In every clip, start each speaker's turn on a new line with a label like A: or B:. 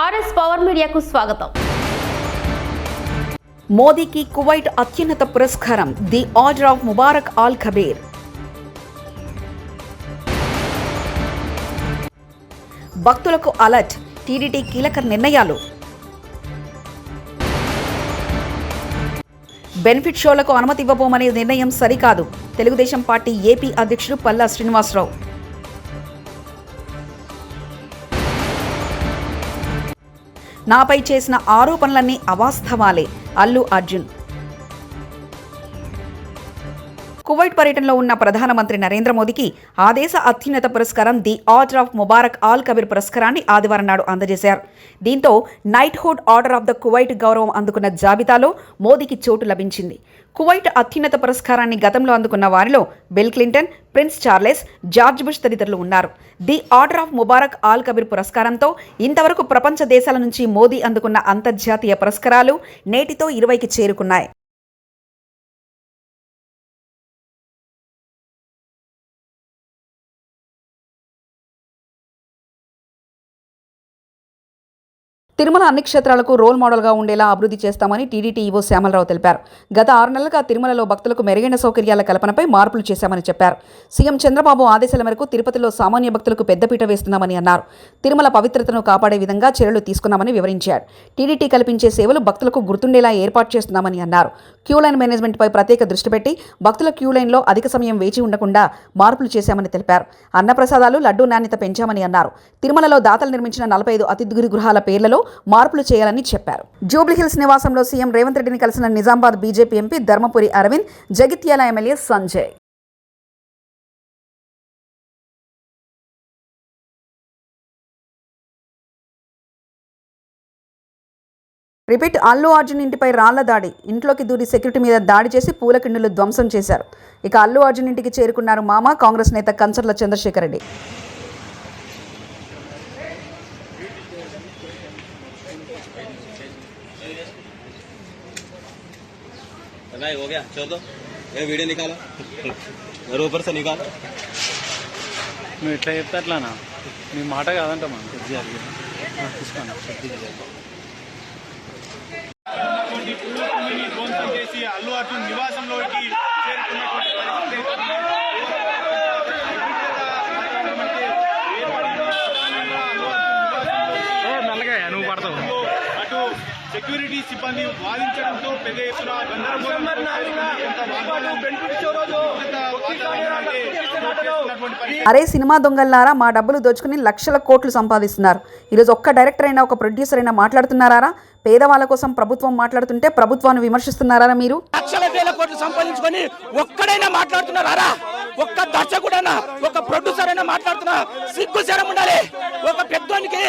A: RS power మీడియాకు స్వాగతం.
B: మోదీకి కువైట్ అత్యున్నత పురస్కారం the order of Mubarak Al Kabeer. భక్తులకు అలర్ట్ టీడీటీ కీలక నిర్ణయాలు. బెనిఫిట్ షోలకు అనుమతి ఇవ్వబోమనే నిర్ణయం సరికాదు. తెలుగుదేశం పార్టీ ఏపీ అధ్యక్షుడు పల్లా శ్రీనివాసరావు. నాపై చేసిన ఆరోపణలన్నీ అవాస్తవాలే అల్లు అర్జున్. కువైట్ పర్యటనలో ఉన్న ప్రధానమంత్రి నరేంద్ర మోదీకి ఆ దేశ అత్యున్నత పురస్కారం the order of Mubarak Al Kabeer పురస్కారాన్ని ఆదివారం నాడు అందజేశారు. దీంతో knighthood order of the Kuwait గౌరవం అందుకున్న జాబితాలో మోదీకి చోటు లభించింది. కువైట్ అత్యున్నత పురస్కారాన్ని గతంలో అందుకున్న వారిలో Bill Clinton Prince Charles George Bush తదితరులు ఉన్నారు. The order of Mubarak Al Kabeer పురస్కారంతో ఇంతవరకు ప్రపంచ దేశాల నుంచి మోదీ అందుకున్న అంతర్జాతీయ పురస్కారాలు నేటితో ఇరవైకి చేరుకున్నాయి. తిరుమల అన్ని క్షేత్రాలకు రోల్ మోడల్గా ఉండేలా అభివృద్ధి చేస్తామని టీడీటీ ఈవో శ్యామలరావు తెలిపారు. గత ఆరు నెలలుగా తిరుమలలో భక్తులకు మెరుగైన సౌకర్యాల కల్పనపై మార్పులు చేశామని చెప్పారు. సీఎం చంద్రబాబు ఆదేశాల మేరకు తిరుపతిలో సామాన్య భక్తులకు పెద్దపీట వేస్తున్నామని అన్నారు. తిరుమల పవిత్రతను కాపాడే విధంగా చర్యలు తీసుకున్నామని వివరించారు. టీడీటీ కల్పించే సేవలు భక్తులకు గుర్తుండేలా ఏర్పాటు చేస్తున్నామని అన్నారు. క్యూ లైన్ మేనేజ్మెంట్పై ప్రత్యేక దృష్టి పెట్టి భక్తుల క్యూ లైన్లో అధిక సమయం వేచి ఉండకుండా మార్పులు చేశామని తెలిపారు. అన్నప్రసాదాలు లడ్డూ నాణ్యత పెంచామని అన్నారు. తిరుమలలో దాతలు నిర్మించిన నలభై ఐదు అతిథి గృహాల పేర్లలో మార్పులు చేయాలని చెప్పారు. జూబ్లీహిల్స్ నివాసంలో సీఎం రేవంత్ రెడ్డిని కలిసిన Nizamabad BJP MP Dharmapuri Arvind Jagtial MLA Sanjay. Repeat Allu Arjun ఇంటిపై రాళ్ళ దాడి. ఇంట్లోకి దూరి సెక్యూరిటీ మీద దాడి చేసి పూల కిండులు ధ్వంసం చేశారు. ఇక అల్లు అర్జున్ ఇంటికి చేరుకున్నారు మామ కాంగ్రెస్ నేత కంచర్ల చంద్రశేఖర్ రెడ్డి.
C: नहीं हो गया चलो ये वीडियो निकालो और ऊपर से निकालो
D: నువ్వు ఎట్లా చెప్తే అట్లానా నీ మాట కాదంట మనం తీసుకోండి
E: ధ్వంసం చేసి అల్లు అర్జున్ నివాసంలోకి సెక్యూరిటీ సిబ్బంది వాదించడంతో పెద్ద ఎత్తున.
B: అరే సినిమా దొంగల్లారా? మా డబ్బులు దోచుకుని లక్షల కోట్లు సంపాదిస్తున్నారు. ఈరోజు ఒక్క డైరెక్టర్ అయినా ఒక ప్రొడ్యూసర్ అయినా మాట్లాడుతున్నారా పేదవాళ్ళ కోసం ప్రభుత్వం మాట్లాడుతుంటే ప్రభుత్వాన్ని విమర్శిస్తున్నారా మీరు?
F: లక్షల వేల కోట్లు సంపాదించుకొని ఒక్కడైనా మాట్లాడుతున్నారా ఒక్క దర్శకుడైనా ఒక ప్రొడ్యూసర్ అయినా మాట్లాడుతున్నా? సిగ్గు ఉండాలి. ఒక పెద్దోనికి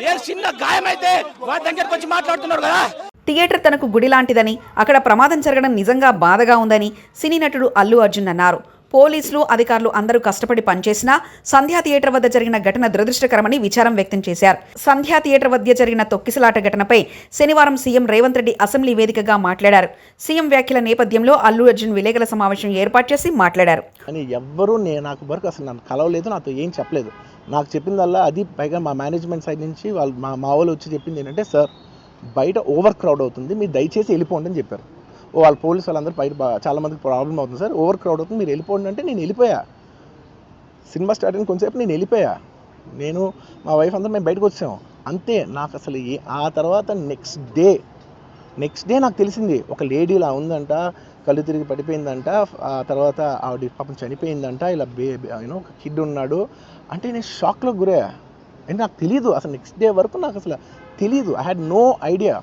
F: ఏ చిన్న గాయమైతే వారి దగ్గరకు వచ్చి మాట్లాడుతున్నారు కదా?
B: థియేటర్ తనకు గుడి లాంటిదని అక్కడ ప్రమాదం జరగడం నిజంగా బాధగా ఉందని సినీ నటుడు అల్లు అర్జున్ అన్నారు. పోలీసులు అధికారులు అందరూ కష్టపడి పనిచేసినా సంధ్యా థియేటర్ వద్ద జరిగిన ఘటన దురదృష్టకరమని విచారం వ్యక్తం చేశారు. సంధ్యా థియేటర్ వద్ద జరిగిన తొక్కిసలాట ఘటనపై శనివారం సీఎం రేవంత్ రెడ్డి అసెంబ్లీ వేదికగా మాట్లాడారు. సీఎం వ్యాఖ్యల నేపథ్యంలో అల్లు అర్జున్ విలేకరుల సమావేశం ఏర్పాటు చేసి మాట్లాడారు.
G: అని ఎవ్వరూ నేను నాకు వరకు అసలు నన్ను కలవలేదు నాతో ఏం చెప్పలేదు. నాకు చెప్పిందల్లా అది పైగా మా మేనేజ్మెంట్ సైడ్ నుంచి వాళ్ళు మా మా వాళ్ళు వచ్చి చెప్పింది ఏంటంటే సార్ బయట ఓవర్ క్రౌడ్ అవుతుంది మీరు దయచేసి వెళ్ళిపోండి అని చెప్పారు. వాళ్ళ పోలీస్ వాళ్ళందరూ బయట చాలా మందికి ప్రాబ్లం అవుతుంది సార్. ఓవర్ క్రౌడ్ అవుతుంది. మీరు వెళ్ళిపోండి అంటే నేను వెళ్ళిపోయా. సినిమా స్టార్ట్ అయిన కొంచెంసేపు నేను వెళ్ళిపోయా. నేను మా వైఫ్ అందరూ మేము బయటకు వచ్చాము అంతే. నాకు అసలు ఆ తర్వాత నెక్స్ట్ డే నెక్స్ట్ డే నాకు తెలిసింది. ఒక లేడీ ఇలా ఉందంట కళ్ళు తిరిగి పడిపోయిందంట ఆ తర్వాత ఆవిడ పాపం చనిపోయిందంట ఇలా బే యూనో ఒక కిడ్ ఉన్నాడు. అంటే నేను షాక్లో గురయ్యా. అంటే నాకు తెలియదు అసలు నెక్స్ట్ డే వరకు నాకు అసలు తెలియదు ఐ హ్యాడ్ నో ఐడియా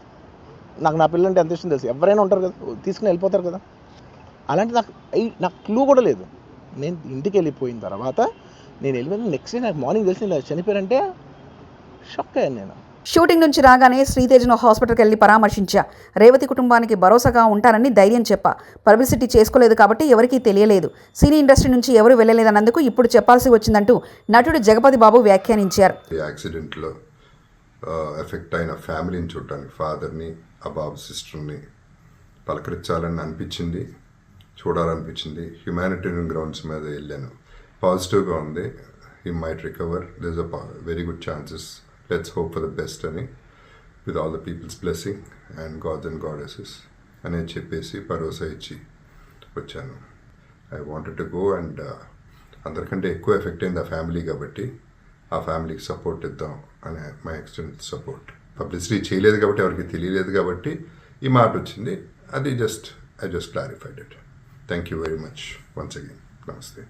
G: నాకు నా పిల్లలు అంటే ఎంత ఇష్టం తెలుసు? ఎవరైనా ఉంటారు కదా తీసుకుని వెళ్ళిపోతారు కదా. అలాంటి నాకు నాకు క్లూ కూడా లేదు. నేను ఇంటికి వెళ్ళిపోయిన తర్వాత నేను వెళ్ళిపోయిన నెక్స్ట్ డే నాకు మార్నింగ్ తెలిసి ఇలా చనిపోయారంటే షాక్ అయ్యాను నేను.
B: షూటింగ్ నుంచి రాగానే శ్రీతేజ్ను హాస్పిటల్కి వెళ్ళి పరామర్శించా. రేవతి కుటుంబానికి భరోసాగా ఉంటానని ధైర్యం చెప్పా. పబ్లిసిటీ చేసుకోలేదు కాబట్టి ఎవరికీ తెలియలేదు. సినీ ఇండస్ట్రీ నుంచి ఎవరు వెళ్ళలేదన్నందుకు ఇప్పుడు చెప్పాల్సి వచ్చిందంటూ నటుడు జగపతి బాబు వ్యాఖ్యానించారు.
H: యాక్సిడెంట్లో ఎఫెక్ట్ అయిన ఫ్యామిలీని చూడటానికి ఫాదర్ని ఆ బాబు సిస్టర్ని పలకరించాలని అనిపించింది చూడాలనిపించింది. హ్యుమానిటేరియన్ గ్రౌండ్స్ మీద వెళ్ళాను. పాజిటివ్గా ఉంది. He might recover this a very good chances let's hope for the best అని. With all the peoples blessing and gods and goddesses అని చెప్పేసి భరోసా ఇచ్చి వచ్చాను. I wanted to go and అందరికంటే ఎక్కువ ఎఫెక్ట్ అయింది ఆ ఫ్యామిలీ కాబట్టి ఆ ఫ్యామిలీకి సపోర్ట్ ఇద్దాం అనే మై ఎక్స్టెంట్ సపోర్ట్ పబ్లిసిటీ చేయలేదు కాబట్టి ఎవరికి తెలియలేదు కాబట్టి ఈ మాట వచ్చింది. అది just I just clarified it thank you very much once again నమస్తే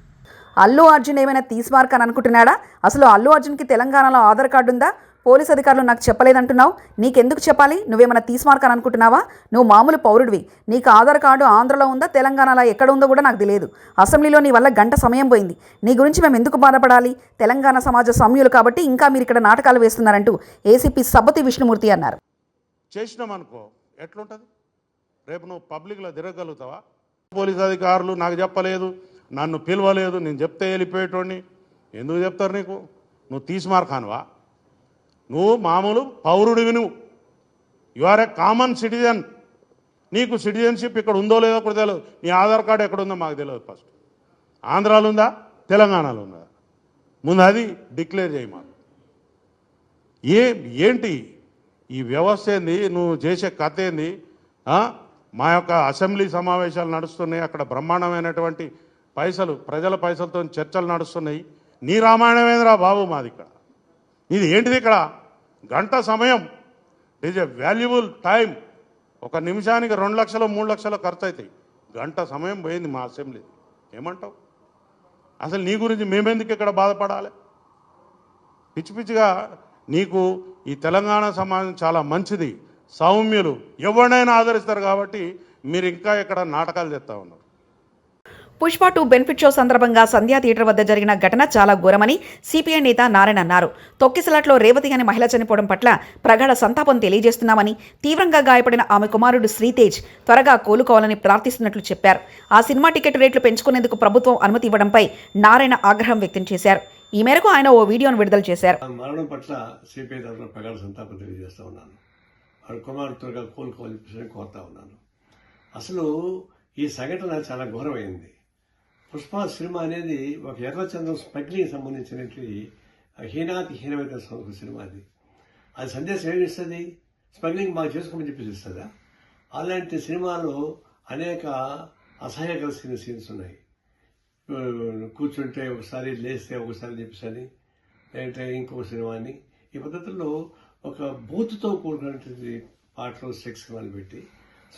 B: అల్లు అర్జున్ ఏమైనా తీస్మార్క్ అని అనుకుంటున్నాడా? అసలు అల్లు అర్జున్కి తెలంగాణలో ఆధార్ కార్డు ఉందా? పోలీస్ అధికారులు నాకు చెప్పలేదంటున్నావు. నీకెందుకు చెప్పాలి? నువ్వేమైనా తీస్మార్క్ అనుకుంటున్నావా? నువ్వు మామూలు పౌరుడివి. నీకు ఆధార్ కార్డు ఆంధ్రలో ఉందా తెలంగాణలో ఎక్కడ ఉందో కూడా నాకు తెలియదు. అసెంబ్లీలో నీ వల్ల గంట సమయం పోయింది. నీ గురించి మేము ఎందుకు బాధపడాలి? తెలంగాణ సమాజ సమ్యులు కాబట్టి ఇంకా మీరు ఇక్కడ నాటకాలు వేస్తున్నారంటూ ఏసీపీ సబ్బతి విష్ణుమూర్తి అన్నారు.
E: చేసినామనుకో ఎట్లుంటుంది? రేపు నువ్వు పబ్లిక్లో తిరగలుగుతావా పోలీస్ అధికారులు నాకు చెప్పలేదు నన్ను పిలవలేదు నేను చెప్తే వెళ్ళిపోయేటోడిని. ఎందుకు చెప్తారు నీకు? నువ్వు తీసిమార్కానువా? నువ్వు మామూలు పౌరుడివి నువ్వు. You are a common citizen నీకు సిటిజన్షిప్ ఇక్కడ ఉందో లేదో కూడా తెలియదు. నీ ఆధార్ కార్డు ఎక్కడ ఉందో మాకు తెలియదు ఫస్ట్ ఆంధ్రాలో ఉందా? తెలంగాణలో ఉందా? ముందు అది డిక్లేర్ చేయి మాకు. ఏ ఏంటి ఈ వ్యవస్థ ఏంది? నువ్వు చేసే కథ ఏంది? మా యొక్క అసెంబ్లీ సమావేశాలు నడుస్తున్నాయి. అక్కడ బ్రహ్మాండమైనటువంటి పైసలు ప్రజల పైసలతో చర్చలు నడుస్తున్నాయి. నీ రామాయణమేంద్రా బాబు మాది ఇక్కడ? ఇది ఏంటిది ఇక్కడ? గంట సమయం. ఈజ్ ఎ వాల్యుబుల్ టైం ఒక నిమిషానికి రెండు లక్షలు మూడు లక్షలు ఖర్చు అవుతాయి గంట సమయం పోయింది మా అసెంబ్లీ. ఏమంటావు? అసలు నీ గురించి మేమెందుకు ఇక్కడ బాధపడాలి? పిచ్చి పిచ్చిగా నీకు ఈ తెలంగాణ సమాజం చాలా మంచిది. సౌమ్యులు. ఎవరినైనా ఆదరిస్తారు కాబట్టి మీరు ఇంకా ఇక్కడ నాటకాలు తెస్తా ఉన్నారు.
B: పుష్ప టూ బెనిఫిట్ షో సందర్భంగా సంధ్యా థియేటర్ వద్ద జరిగిన ఘటన చాలా ఘోరమని సిపిఐ నేత నారాయణ అన్నారు. తొక్కిసలాట్లో రేవతి అనే మహిళ చనిపోవడం పట్ల ప్రగాఢ సంతాపం తెలియజేస్తున్నామని తీవ్రంగా గాయపడిన ఆమె కుమారుడు శ్రీతేజ్ త్వరగా కోలుకోవాలని ప్రార్థిస్తున్నట్లు చెప్పారు. ఆ సినిమా టికెట్ రేట్లు పెంచుకునేందుకు ప్రభుత్వం అనుమతి ఇవ్వడంపై నారాయణ ఆగ్రహం వ్యక్తం చేశారు. ఈ మేరకు ఆయన ఓ వీడియోను విడుదల చేశారు.
I: మరణం పట్ల సిపిఐ తరఫున ప్రగాఢ సంతాపం తెలియజేస్తా ఉన్నాను. కుమారుడు త్వరగా కోలుకోవాలని కోరుతా ఉన్నాను. అసలు ఈ సంఘటన చాలా ఘోరమైంది. పుష్ప సినిమా అనేది ఒక ఎర్రచంద్రం స్మగ్లింగ్ సంబంధించినట్టు హీనాతి హీనమైన ఒక సినిమా అది. అది సందేశం ఏమి ఇస్తుంది? స్మగ్లింగ్ మాకు చేసుకోమని చెప్పేసి ఇస్తుందా అలాంటి సినిమాలో అనేక అసహ్యకర సీన్స్ ఉన్నాయి. కూర్చుంటే ఒకసారి లేస్తే ఒకసారి చెప్పేసి లేదంటే ఇంకొక సినిమా అని ఈ పద్ధతుల్లో ఒక బూత్తో కూడినటువంటి పాటలు సెక్స్ సినిమాలు పెట్టి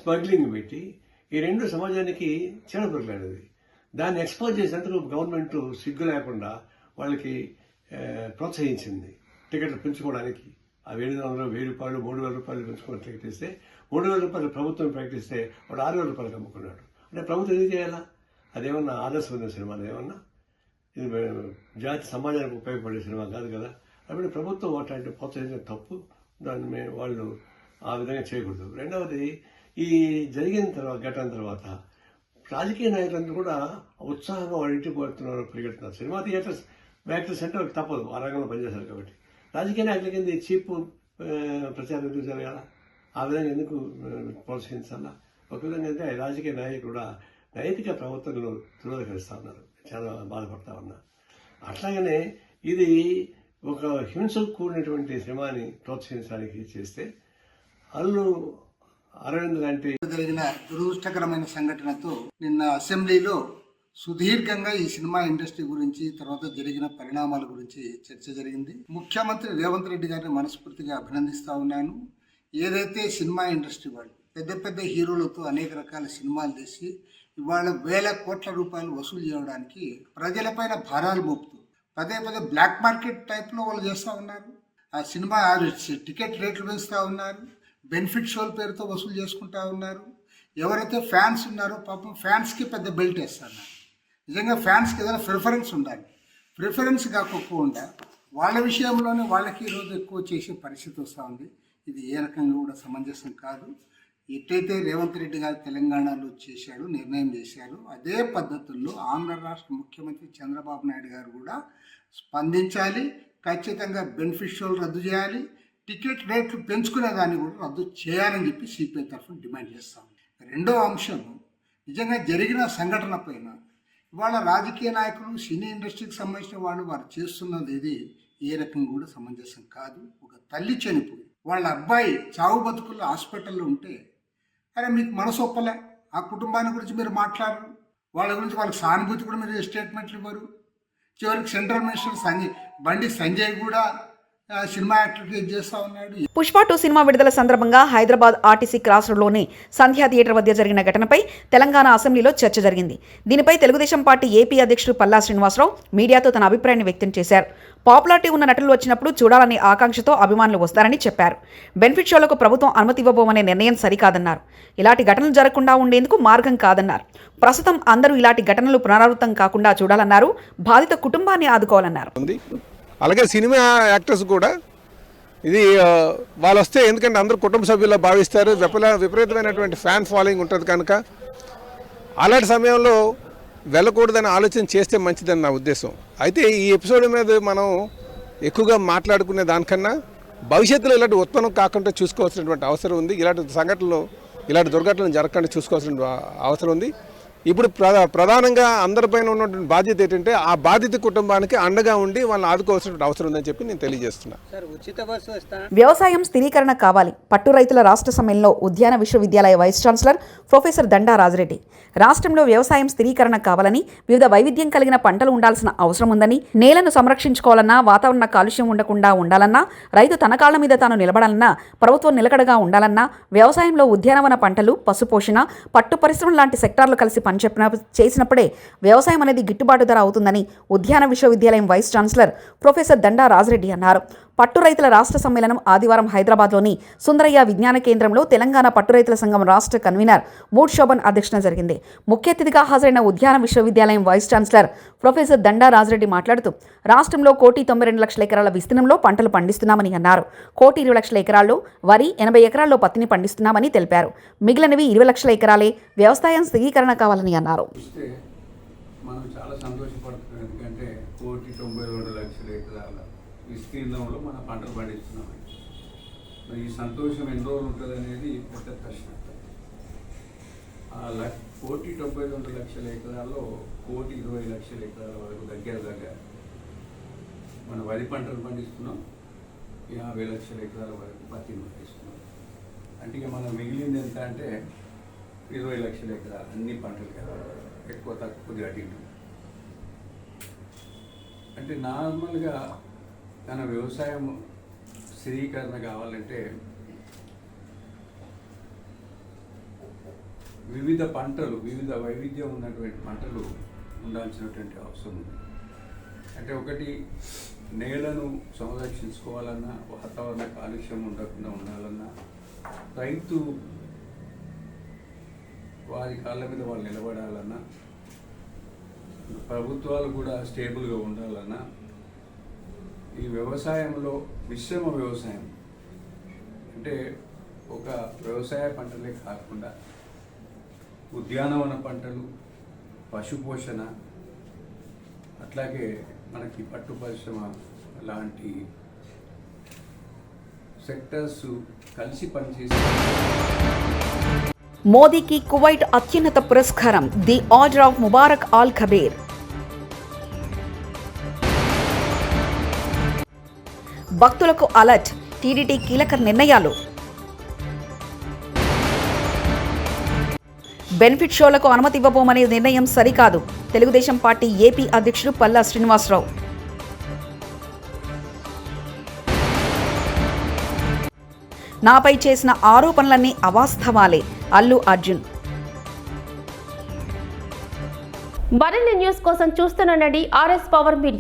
I: స్మగ్లింగ్ పెట్టి ఈ రెండు సమాజానికి చీడపురుగులైనది దాన్ని ఎక్స్పోజ్ చేసేందుకు గవర్నమెంట్ సిగ్గు లేకుండా వాళ్ళకి ప్రోత్సహించింది. టికెట్లు పెంచుకోవడానికి. ఆ ఏడు వందలు వెయ్యి రూపాయలు మూడు వేల రూపాయలు పెంచుకొని టికెట్ ఇస్తే మూడు వేల రూపాయలు ప్రభుత్వం ప్రకటిస్తే వాడు ఆరు వేల రూపాయలకు అమ్ముకున్నాడు. అంటే ప్రభుత్వం ఏం చేయాలా? అదేమన్నా ఆదర్శమైన సినిమా ఏమన్నా ఇది జాతి సమాజానికి ఉపయోగపడే సినిమా కాదు కదా. అప్పుడు ప్రభుత్వం అట్లాంటి ప్రోత్సహించడం తప్పు. దాన్ని వాళ్ళు ఆ విధంగా చేయకూడదు. రెండవది ఈ జరిగిన తర్వాత ఘటన తర్వాత రాజకీయ నాయకులందరూ కూడా ఉత్సాహంగా వాళ్ళ ఇంటికి పోతున్నారు పరిగెడుతున్నారు. సినిమా థియేటర్స్ బ్యాక్టర్స్ అంటే వాళ్ళకి తప్పదు ఆ రంగంలో పనిచేశారు కాబట్టి. రాజకీయ నాయకుల కింద చీప్ ప్రచారం ఎందుకు జరగాల? ఆ విధంగా ఎందుకు ప్రోత్సహించాలా? ఒక విధంగా అంటే రాజకీయ నాయకులు కూడా నైతిక ప్రవర్తనలు తిరోధకరిస్తా ఉన్నారు. చాలా బాధపడతా ఉన్నా. అట్లాగనే ఇది ఒక హింసకు కూడినటువంటి సినిమాని ప్రోత్సహించడానికి చేస్తే అల్లు అరవింద్ లాంటి
J: జరిగిన దురదృష్టకరమైన సంఘటనతో నిన్న అసెంబ్లీలో సుదీర్ఘంగా ఈ సినిమా ఇండస్ట్రీ గురించి తర్వాత జరిగిన పరిణామాల గురించి చర్చ జరిగింది. ముఖ్యమంత్రి రేవంత్ రెడ్డి గారిని మనస్ఫూర్తిగా అభినందిస్తూ ఉన్నాను. ఏదైతే సినిమా ఇండస్ట్రీ వాళ్ళు పెద్ద పెద్ద హీరోలతో అనేక రకాల సినిమాలు తీసి ఇవాళ వేల కోట్ల రూపాయలు వసూలు చేయడానికి ప్రజలపైన భారాలు మోపుతూ పదే పదే బ్లాక్ మార్కెట్ టైప్లో వాళ్ళు చేస్తూ ఉన్నారు. ఆ సినిమా టికెట్ రేట్లు పెంచుతూ ఉన్నారు. బెనిఫిట్ షోల పేరుతో వసూలు చేసుకుంటా ఉన్నారు. ఎవరైతే ఫ్యాన్స్ ఉన్నారో పాపం ఫ్యాన్స్కి పెద్ద బెల్ట్ వేస్తున్నారు. నిజంగా ఫ్యాన్స్కి ఏదైనా ప్రిఫరెన్స్ ఉండాలి. ప్రిఫరెన్స్ కాకుండా వాళ్ళ విషయంలోనే వాళ్ళకి ఈరోజు ఎక్కువ చేసే పరిస్థితి వస్తూ ఉంది. ఇది ఏ రకంగా కూడా సమంజసం కాదు. ఎట్టయితే రేవంత్ రెడ్డి గారు తెలంగాణలో చేశాడు నిర్ణయం చేశారు అదే పద్ధతుల్లో ఆంధ్ర రాష్ట్ర ముఖ్యమంత్రి చంద్రబాబు నాయుడు గారు కూడా స్పందించాలి. ఖచ్చితంగా బెనిఫిషియల్ రద్దు చేయాలి. టికెట్ రేట్లు పెంచుకునే దాన్ని కూడా రద్దు చేయాలని చెప్పి సిపిఐ తరఫున డిమాండ్ చేస్తాం. రెండో అంశం నిజంగా జరిగిన సంఘటన పైన ఇవాళ రాజకీయ నాయకులు సినీ ఇండస్ట్రీకి సంబంధించిన వాళ్ళు వారు చేస్తున్నది ఇది ఏ రకంగా కూడా సమంజసం కాదు. ఒక తల్లి చనిపోయి వాళ్ళ అబ్బాయి చావు బతుకుల్లో హాస్పిటల్లో ఉంటే అరే మీకు మనసు ఒప్పలే ఆ కుటుంబాన్ని గురించి మీరు మాట్లాడరు వాళ్ళ గురించి వాళ్ళకి సానుభూతి కూడా మీరు స్టేట్మెంట్లు ఇవ్వరు. చివరికి సెంట్రల్ మినిస్టర్ సంజయ్ బండి సంజయ్ కూడా సినిమా యాక్టివిటీ చేస్తూ ఉన్నాడు?
B: పుష్ప టూ సినిమా విడుదల సందర్భంగా హైదరాబాద్ ఆర్టీసీ క్రాస్ రోడ్లోని సంధ్యా థియేటర్ వద్ద జరిగిన ఘటనపై తెలంగాణ అసెంబ్లీలో చర్చ జరిగింది. దీనిపై తెలుగుదేశం పార్టీ ఏపీ అధ్యక్షుడు పల్లా శ్రీనివాసరావు మీడియాతో తన అభిప్రాయాన్ని వ్యక్తం చేశారు. పాపులారిటీ ఉన్న నటులు వచ్చినప్పుడు చూడాలనే ఆకాంక్షతో అభిమానులు వస్తారని చెప్పారు. బెనిఫిట్ షోలకు ప్రభుత్వం అనుమతి ఇవ్వబోమనే నిర్ణయం సరికాదన్నారు. ఇలాంటి ఘటనలు జరగకుండా ఉండేందుకు మార్గం కాదన్నారు. ప్రస్తుతం అందరూ ఇలాంటి ఘటనలు పునరావృతం కాకుండా చూడాలన్నారు. బాధిత కుటుంబాన్ని ఆదుకోవాలన్నారు.
K: అలాగే సినిమా యాక్టర్స్ కూడా ఇది వాళ్ళు వస్తే ఎందుకంటే అందరూ కుటుంబ సభ్యుల్లో భావిస్తారు. విపల విపరీతమైనటువంటి ఫ్యాన్ ఫాలోయింగ్ ఉంటుంది కనుక అలాంటి సమయంలో వెళ్ళకూడదని ఆలోచన చేస్తే మంచిదని నా ఉద్దేశం. అయితే ఈ ఎపిసోడ్ మీద మనం ఎక్కువగా మాట్లాడుకునే దానికన్నా భవిష్యత్తులో ఇలాంటి ఉత్పన్నం కాకుండా చూసుకోవాల్సినటువంటి అవసరం ఉంది. ఇలాంటి సంఘటనలు ఇలాంటి దుర్ఘటనలు జరగకుండా చూసుకోవాల్సిన అవసరం ఉంది. ఇప్పుడు ప్రధా ప్రధానంగా అందరిపైన ఉన్నటువంటి బాధ్యత ఏంటంటే ఆ బాధిత కుటుంబానికి అండగా ఉండి వాళ్ళని ఆదుకోవాల్సిన అవసరం ఉందని చెప్పి నేను తెలియజేస్తున్నా.
B: వ్యవసాయం స్థిరీకరణ కావాలి. పట్టు రైతుల రాష్ట్ర సమ్మెల్లో ఉద్యాన విశ్వవిద్యాలయ vice chancellor professor Danda Raji Reddy. రాష్ట్రంలో వ్యవసాయం స్థిరీకరణ కావాలని వివిధ వైవిధ్యం కలిగిన పంటలు ఉండాల్సిన అవసరం ఉందని నేలను సంరక్షించుకోవాలన్నా వాతావరణ కాలుష్యం ఉండకుండా ఉండాలన్నా రైతు తన కాళ్ళ మీద తాను నిలబడాలన్నా ప్రభుత్వం నిలకడగా ఉండాలన్నా వ్యవసాయంలో ఉద్యానవన పంటలు పశుపోషణ పట్టు పరిశ్రమలు లాంటి సెక్టార్లు కలిసి పనిచెప్పిన చేసినప్పుడే వ్యవసాయం అనేది గిట్టుబాటు ధర అవుతుందని ఉద్యాన విశ్వవిద్యాలయం vice chancellor professor Danda Raja Reddy అన్నారు. పట్టు రైతుల రాష్ట్ర సమ్మేళనం ఆదివారం హైదరాబాద్లోని సుందరయ్య విజ్ఞాన కేంద్రంలో తెలంగాణ పట్టు రైతుల సంఘం రాష్ట్ర కన్వీనర్ మూడ్ శోభన్ అధ్యక్షన జరిగింది. ముఖ్య అతిథిగా హాజరైన ఉద్యాన విశ్వవిద్యాలయం vice chancellor professor Danda Raja Reddy మాట్లాడుతూ రాష్ట్రంలో కోటి తొంభై రెండు లక్షల ఎకరాల విస్తీర్ణంలో పంటలు పండిస్తున్నామని అన్నారు. కోటి ఇరవై లక్షల ఎకరాల్లో వరి ఎనభై ఎకరాల్లో పత్తిని పండిస్తున్నామని తెలిపారు. మిగిలినవి ఇరవై లక్షల ఎకరాలే వ్యవసాయం స్థిరీకరణ కావాలని అన్నారు.
L: మనం చాలా సంతోషపడుతున్నాం. ఎందుకంటే కోటి తొంభై రెండు లక్షల విస్తీర్ణంలో మన పంటలు పండిస్తున్నాం మరి ఈ సంతోషం ఎన్ని రోజులు ఉంటుంది అనేది పెద్ద ప్రశ్న. లక్ష కోటి డెబ్బై రెండు లక్షల ఎకరాల్లో కోటి ఇరవై లక్షల ఎకరాల వరకు దగ్గర దగ్గర మన వరి పంటలు పండిస్తున్నాం. యాభై లక్షల ఎకరాల వరకు పత్తిని పండిస్తున్నాం. అంటే ఇక మనం మిగిలింది ఎంత అంటే ఇరవై లక్షల ఎకరాలు అన్ని పంటలు కదా. ఎక్కువ తక్కువ కొద్దిగా అంటే నార్మల్గా తన వ్యవసాయం స్థిరీకరణ కావాలంటే వివిధ పంటలు వివిధ వైవిధ్యం ఉన్నటువంటి పంటలు ఉండాల్సినటువంటి అవసరం ఉంది. అంటే ఒకటి నేలను సంరక్షించుకోవాలన్నా వాతావరణ కాలుష్యం ఉండకుండా ఉండాలన్నా రైతు వారి కాళ్ళ మీద వాళ్ళు నిలబడాలన్నా ప్రభుత్వాలు కూడా స్టేబుల్గా ఉండాలన్నా ఈ వ్యవసాయంలో మిశ్రమ వ్యవసాయం అంటే ఒక వ్యవసాయ పంటలే కాకుండా ఉద్యానవన పంటలు పశుపోషణ అట్లాగే మనకి పట్టు పరిశ్రమ లాంటి సెక్టర్స్ కలిసి పనిచేసే
B: మోదీకి కువైట్ అత్యున్నత పురస్కారం the order of Mubarak Al Kabeer భక్తులకు అలర్ట్. టీడీటీ కీలక నిర్ణయాలు. బెనిఫిట్ షోలకు అనుమతి ఇవ్వబోమనే నిర్ణయం సరికాదు. తెలుగుదేశం పార్టీ ఏపీ అధ్యక్షుడు పల్లా శ్రీనివాసరావు. నాపై చేసిన ఆరోపణలన్నీ అవాస్తవాలే అల్లు అర్జున్.
A: మరిన్ని న్యూస్ కోసం చూస్తున్న ఆర్ఎస్ పవర్ మీడియా.